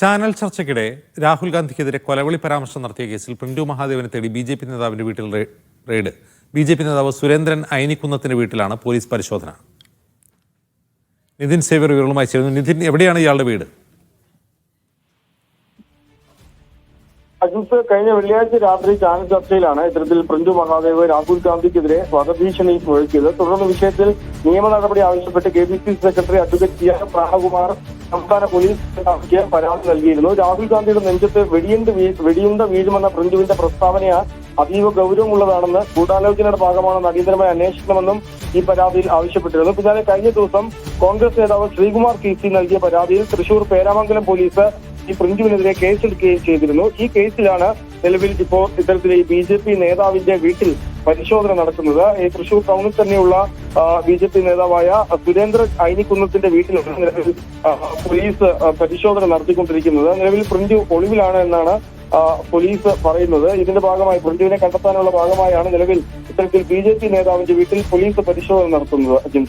Channel ചർച്ചയ്ക്കിടെ രാഹുൽ ഗാന്ധിക്കെതിരെ കൊലവിളി പരാമർശം നടത്തിയ കേസിൽ പ്രിന്റു മഹാദേവനെ തേടി ബി ജെ പി നേതാവിന്റെ വീട്ടിൽ റെയ്ഡ്. ബി ജെ പി നേതാവ് സുരേന്ദ്രൻ ഐനിക്കുന്നത്തിന്റെ വീട്ടിലാണ് പോലീസ് പരിശോധന. നിതിൻ സേവർ വിവരങ്ങളുമായി ചേരുന്നു. നിതിൻ എവിടെയാണ് ഇയാളുടെ വീട്? കഴിഞ്ഞ വെള്ളിയാഴ്ച രാത്രി ചാനൽ ചർച്ചയിലാണ് ഇത്തരത്തിൽ പ്രിന്റു മഹാദേവ് രാഹുൽ ഗാന്ധിക്കെതിരെ വധഭീഷണി മുഴക്കിയത്. തുടർന്ന് വിഷയത്തിൽ നിയമ നടപടി ആവശ്യപ്പെട്ട് K P C secretary advocate T R Pranakumar സംസ്ഥാന പോലീസ് പരാതി നൽകിയിരുന്നു. രാഹുൽ ഗാന്ധിയുടെ നെഞ്ചത്ത് വെടിയുണ്ട് വെടിയുണ്ട വീഴുമെന്ന പ്രിന്റുവിന്റെ പ്രസ്താവനയ അതീവ ഗൗരവമുള്ളതാണെന്ന് ഗൂഢാലോചനയുടെ ഭാഗമാണെന്ന് അടിയന്തരമായി അന്വേഷിക്കണമെന്നും ഈ പരാതിയിൽ ആവശ്യപ്പെട്ടിരുന്നു. പിന്നാലെ കഴിഞ്ഞ ദിവസം കോൺഗ്രസ് നേതാവ് ശ്രീകുമാർ കെ സി നൽകിയ പരാതിയിൽ തൃശൂർ പേരാമംഗലം പോലീസ് ഈ പ്രിന്റുവിനെതിരെ കേസെടുക്കുകയും ചെയ്തിരുന്നു. ഈ കേസിലാണ് നിലവിൽ ഇപ്പോൾ ഇത്തരത്തിൽ ബിജെപി ബി ജെ പി നേതാവിന്റെ വീട്ടിൽ പരിശോധന നടക്കുന്നത്. ഈ തൃശൂർ ടൗണിൽ തന്നെയുള്ള ബി ജെ പി നേതാവായ സുരേന്ദ്ര ഐനിക്കുന്നത്തിന്റെ വീട്ടിലാണ് നിലവിൽ പോലീസ് പരിശോധന നടത്തിക്കൊണ്ടിരിക്കുന്നത്. നിലവിൽ പ്രിന്റ് ഒളിവിലാണ് എന്നാണ് പോലീസ് പറയുന്നത്. ഇതിന്റെ ഭാഗമായി പ്രിന്റുവിനെ കണ്ടെത്താനുള്ള ഭാഗമായാണ് നിലവിൽ ഇത്തരത്തിൽ ബി ജെ പി നേതാവിന്റെ വീട്ടിൽ പോലീസ് പരിശോധന നടത്തുന്നത്. അജിൻ.